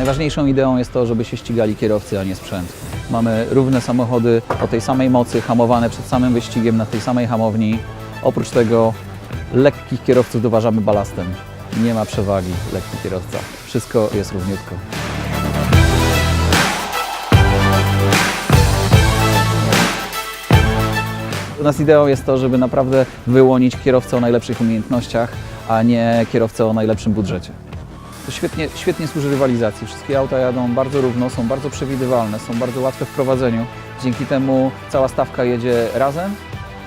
Najważniejszą ideą jest to, żeby się ścigali kierowcy, a nie sprzęt. Mamy równe samochody o tej samej mocy, hamowane przed samym wyścigiem na tej samej hamowni. Oprócz tego lekkich kierowców doważamy balastem. Nie ma przewagi lekki kierowca. Wszystko jest równiutko. U nas ideą jest to, żeby naprawdę wyłonić kierowcę o najlepszych umiejętnościach, a nie kierowcę o najlepszym budżecie. To świetnie, świetnie służy rywalizacji. Wszystkie auta jadą bardzo równo, są bardzo przewidywalne, są bardzo łatwe w prowadzeniu. Dzięki temu cała stawka jedzie razem,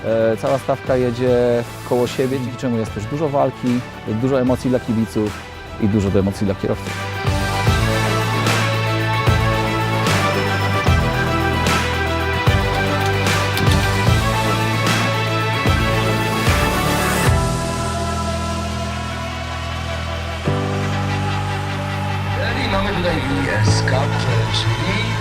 e, cała stawka jedzie koło siebie, dzięki czemu jest też dużo walki, dużo emocji dla kibiców i dużo emocji dla kierowców. Escape, czyli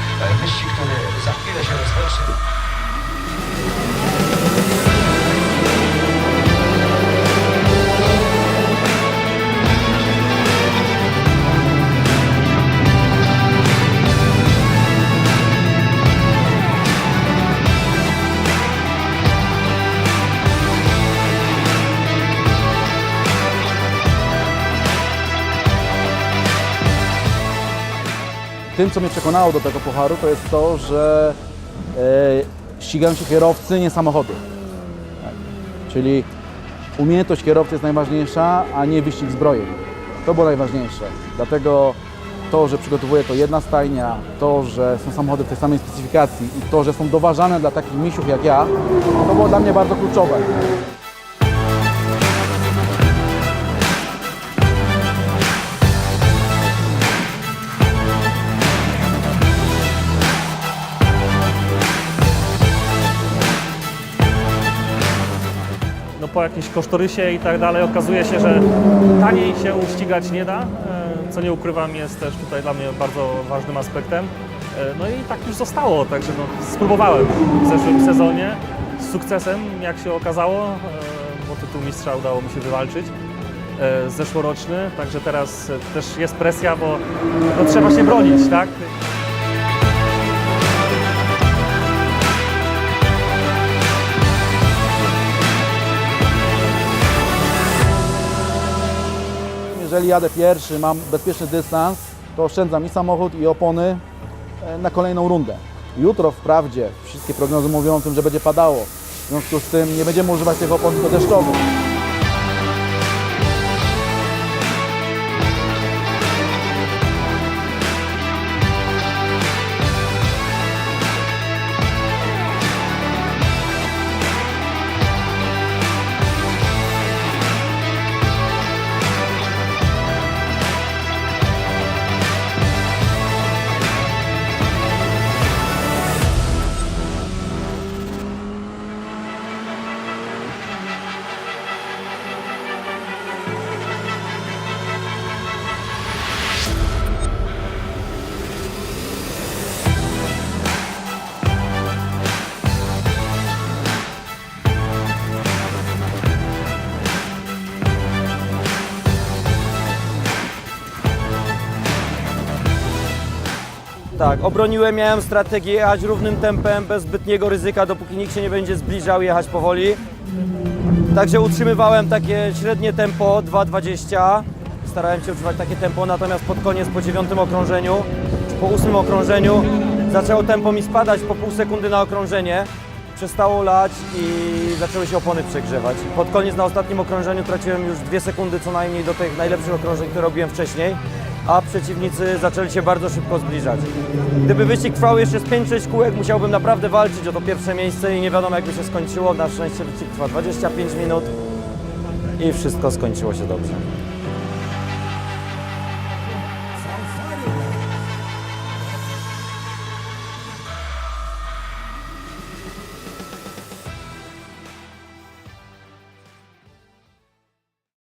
Tym, co mnie przekonało do tego pucharu, to jest to, że e, ścigają się kierowcy, nie samochody. Tak. Czyli umiejętność kierowcy jest najważniejsza, a nie wyścig zbrojeń. To było najważniejsze. Dlatego to, że przygotowuje to jedna stajnia, to, że są samochody w tej samej specyfikacji i to, że są doważane dla takich misiów jak ja, to było dla mnie bardzo kluczowe. Po jakimś kosztorysie i tak dalej okazuje się, że taniej się uścigać nie da, e, co nie ukrywam jest też tutaj dla mnie bardzo ważnym aspektem. E, No i tak już zostało, także no, spróbowałem w zeszłym sezonie z sukcesem, jak się okazało, e, bo tytuł mistrza udało mi się wywalczyć zeszłoroczny, także teraz też jest presja, bo no, trzeba się bronić, tak? Jeżeli jadę pierwszy, mam bezpieczny dystans, to oszczędzam i samochód, i opony e, na kolejną rundę. Jutro wprawdzie wszystkie prognozy mówią o tym, że będzie padało. W związku z tym nie będziemy używać tych opon tylko deszczowych. Tak, obroniłem, miałem strategię jechać równym tempem, bez zbytniego ryzyka, dopóki nikt się nie będzie zbliżał, jechać powoli. Także utrzymywałem takie średnie tempo 2,20. Starałem się utrzymać takie tempo, natomiast pod koniec, po dziewiątym okrążeniu, czy po ósmym okrążeniu, zaczęło tempo mi spadać po pół sekundy na okrążenie. Przestało lać i zaczęły się opony przegrzewać. Pod koniec na ostatnim okrążeniu traciłem już dwie sekundy co najmniej do tych najlepszych okrążeń, które robiłem wcześniej, a przeciwnicy zaczęli się bardzo szybko zbliżać. Gdyby wyścig trwał jeszcze z 5-6 kółek, musiałbym naprawdę walczyć o to pierwsze miejsce i nie wiadomo jakby się skończyło. Na szczęście wyścig trwa 25 minut i wszystko skończyło się dobrze.